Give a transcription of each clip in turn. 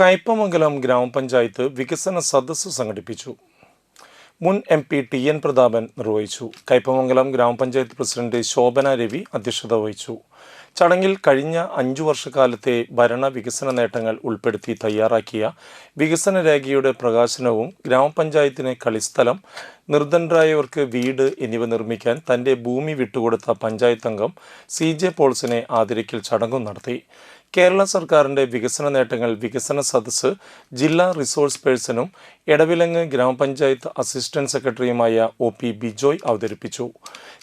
കയ്പമംഗലം ഗ്രാമപഞ്ചായത്ത് വികസന സദസ്സ് സംഘടിപ്പിച്ചു. മുൻ M P T N Prathapan നിർവഹിച്ചു. കയ്പമംഗലം ഗ്രാമപഞ്ചായത്ത് പ്രസിഡന്റ് ശോഭന രവി അധ്യക്ഷത വഹിച്ചു. ചടങ്ങിൽ കഴിഞ്ഞ അഞ്ചു വർഷക്കാലത്തെ ഭരണ വികസന നേട്ടങ്ങൾ ഉൾപ്പെടുത്തി തയ്യാറാക്കിയ വികസന രേഖയുടെ പ്രകാശനവും ഗ്രാമപഞ്ചായത്തിന് കളിസ്ഥലം നിർദ്ധനരായവർക്ക് വീട് എന്നിവ നിർമ്മിക്കാൻ തന്റെ ഭൂമി വിട്ടുകൊടുത്ത പഞ്ചായത്ത് അംഗം സി ജെ പോൾസിനെ ആദരിക്കൽ ചടങ്ങും നടത്തി. കേരള സർക്കാരിന്റെ വികസന നേട്ടങ്ങൾ വികസന സദസ്സ് ജില്ലാ റിസോഴ്സ് പേഴ്സണും എടവിലങ്ങ് ഗ്രാമപഞ്ചായത്ത് അസിസ്റ്റന്റ് സെക്രട്ടറിയുമായ ഒ പി ബിജോയ് അവതരിപ്പിച്ചു.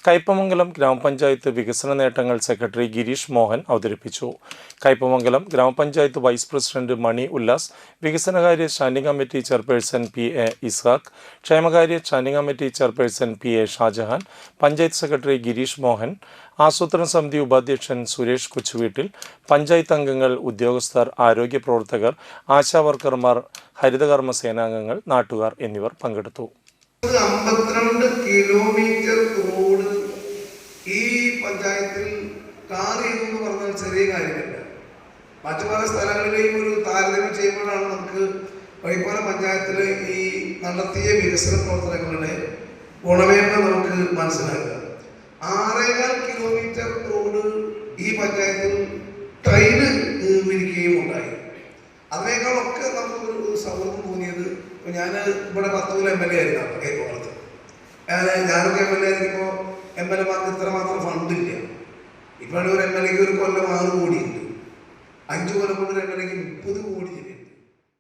കയ്പമംഗലം ഗ്രാമപഞ്ചായത്ത് വികസന നേട്ടങ്ങൾ സെക്രട്ടറി ഗിരീഷ് മോഹൻ അവതരിപ്പിച്ചു. കയ്പമംഗലം ഗ്രാമപഞ്ചായത്ത് വൈസ് പ്രസിഡന്റ് മണി ഉല്ലാസ് വികസനകാര്യ standing committee chairperson P A Ishaq ക്ഷേമകാര്യ standing committee chairperson P A Shajahan panchayat secretary Girish Mohan ആസൂത്രണ സമിതി ഉപാധ്യക്ഷൻ സുരേഷ് കൊച്ചുവീട്ടിൽ പഞ്ചായത്ത് അംഗങ്ങൾ ഉദ്യോഗസ്ഥർ ആരോഗ്യ പ്രവർത്തകർ ആശാവർക്കർമാർ ഹരിതകർമ്മ സേനാംഗങ്ങൾ നാട്ടുകാർ എന്നിവർ പങ്കെടുത്തു. കിലോമീറ്റർ പഞ്ചായത്തിൽ ചെയ്തു എന്ന് പറഞ്ഞാൽ ചെറിയ കാര്യമില്ല. മറ്റു പല സ്ഥലങ്ങളിലെയും ഒരു താരതമ്യം ചെയ്യുമ്പോഴാണ് നമുക്ക് വൈക്കോല പഞ്ചായത്തിൽ ഈ നടത്തിയ വികസന പ്രവർത്തനങ്ങളുടെ ഗുണമേന്മ നമുക്ക് മനസ്സിലാക്കുക ആറേകാൽ കിലോമീറ്റർ റോഡ് ഈ പഞ്ചായത്തിൽ ട്രെയിന് വിരിക്കുകയും ഉണ്ടായി. അതിനേക്കാളൊക്കെ നമുക്ക് ഒരു സൗഹൃദം തോന്നിയത് ഞാൻ ഇവിടെ പത്തൂല എം എൽ എ ആയിരുന്നു അപ്പൊ ഞാൻ ഞാനൊക്കെ എം എൽ എ ആയിരിക്കുമ്പോൾ എം എൽ എമാർക്ക് ഇത്രമാത്രം ഫണ്ടില്ല ഇപ്പോഴാണ് ഒരു എം എൽ എക്ക് ഒരു കൊല്ലം ആറ് കോടിയുണ്ട്. അഞ്ചു കൊല്ലം കൊണ്ട് ഒരു എം എൽ എക്ക് മുപ്പത് കോടി